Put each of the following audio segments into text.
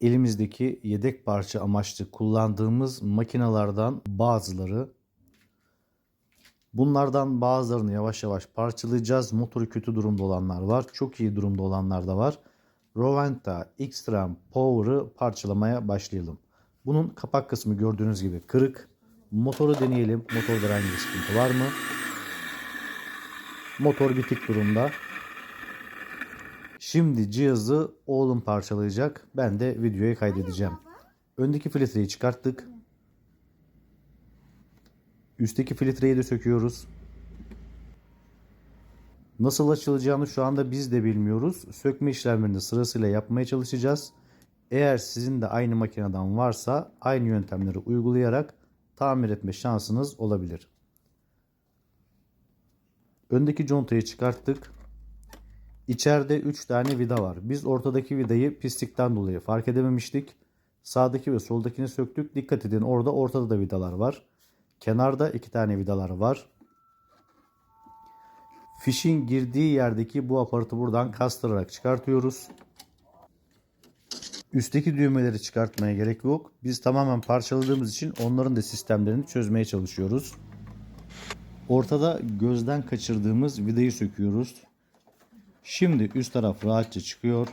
elimizdeki yedek parça amaçlı kullandığımız makinalardan bazıları. Bunlardan bazılarını yavaş yavaş parçalayacağız. Motoru kötü durumda olanlar var. Çok iyi durumda olanlar da var. Roventa Xtreme Power'ı parçalamaya başlayalım. Bunun kapak kısmı gördüğünüz gibi kırık. Motoru deneyelim. Motorda herhangi bir sıkıntı var mı? Motor bitik durumda. Şimdi cihazı oğlum parçalayacak. Ben de videoya kaydedeceğim. Öndeki filtreyi çıkarttık. Üstteki filtreyi de söküyoruz. Nasıl açılacağını şu anda biz de bilmiyoruz. Sökme işlemlerini sırasıyla yapmaya çalışacağız. Eğer sizin de aynı makineden varsa aynı yöntemleri uygulayarak tamir etme şansınız olabilir. Öndeki contayı çıkarttık. İçeride 3 tane vida var. Biz ortadaki vidayı pislikten dolayı fark edememiştik. Sağdaki ve soldakini söktük. Dikkat edin orada ortada da vidalar var. Kenarda 2 tane vidalar var. Fişin girdiği yerdeki bu aparatı buradan kastırarak çıkartıyoruz. Üstteki düğmeleri çıkartmaya gerek yok. Biz tamamen parçaladığımız için onların da sistemlerini çözmeye çalışıyoruz. Ortada gözden kaçırdığımız vidayı söküyoruz. Şimdi üst taraf rahatça çıkıyor.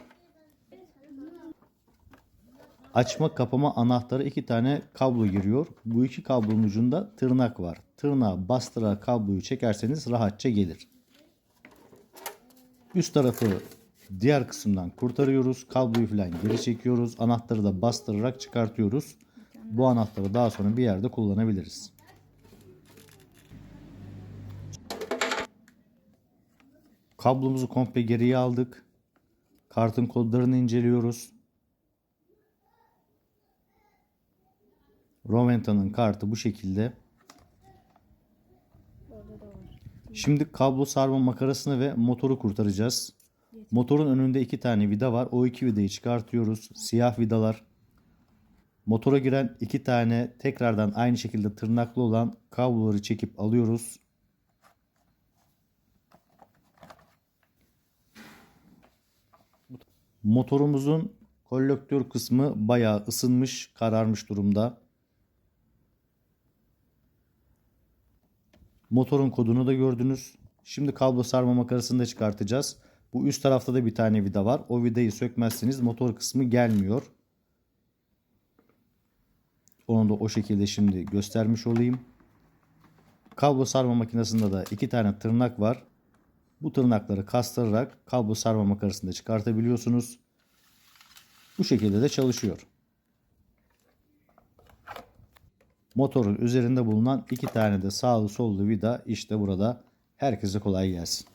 Açma kapama anahtarı iki tane kablo giriyor. Bu iki kablonun ucunda tırnak var. Tırnağı bastırarak kabloyu çekerseniz rahatça gelir. Üst tarafı diğer kısımdan kurtarıyoruz. Kabloyu falan geri çekiyoruz. Anahtarı da bastırarak çıkartıyoruz. Bu anahtarı daha sonra bir yerde kullanabiliriz. Kablomuzu komple geriye aldık. Kartın kodlarını inceliyoruz. Roventa'nın kartı bu şekilde. Şimdi kablo sarma makarasını ve motoru kurtaracağız. Motorun önünde iki tane vida var. O iki vidayı çıkartıyoruz. Siyah vidalar. Motora giren iki tane tekrardan aynı şekilde tırnaklı olan kabloları çekip alıyoruz. Motorumuzun kolektör kısmı bayağı ısınmış, kararmış durumda. Motorun kodunu da gördünüz. Şimdi kablo sarma makarasını da çıkartacağız. Bu üst tarafta da bir tane vida var. O vidayı sökmezseniz motor kısmı gelmiyor. Onu da o şekilde şimdi göstermiş olayım. Kablo sarma makinesinde de iki tane tırnak var. Bu tırnakları kastırarak kablo sarma makarasını da çıkartabiliyorsunuz. Bu şekilde de çalışıyor. Motorun üzerinde bulunan iki tane de sağlı sollu vida işte burada. Herkese kolay gelsin.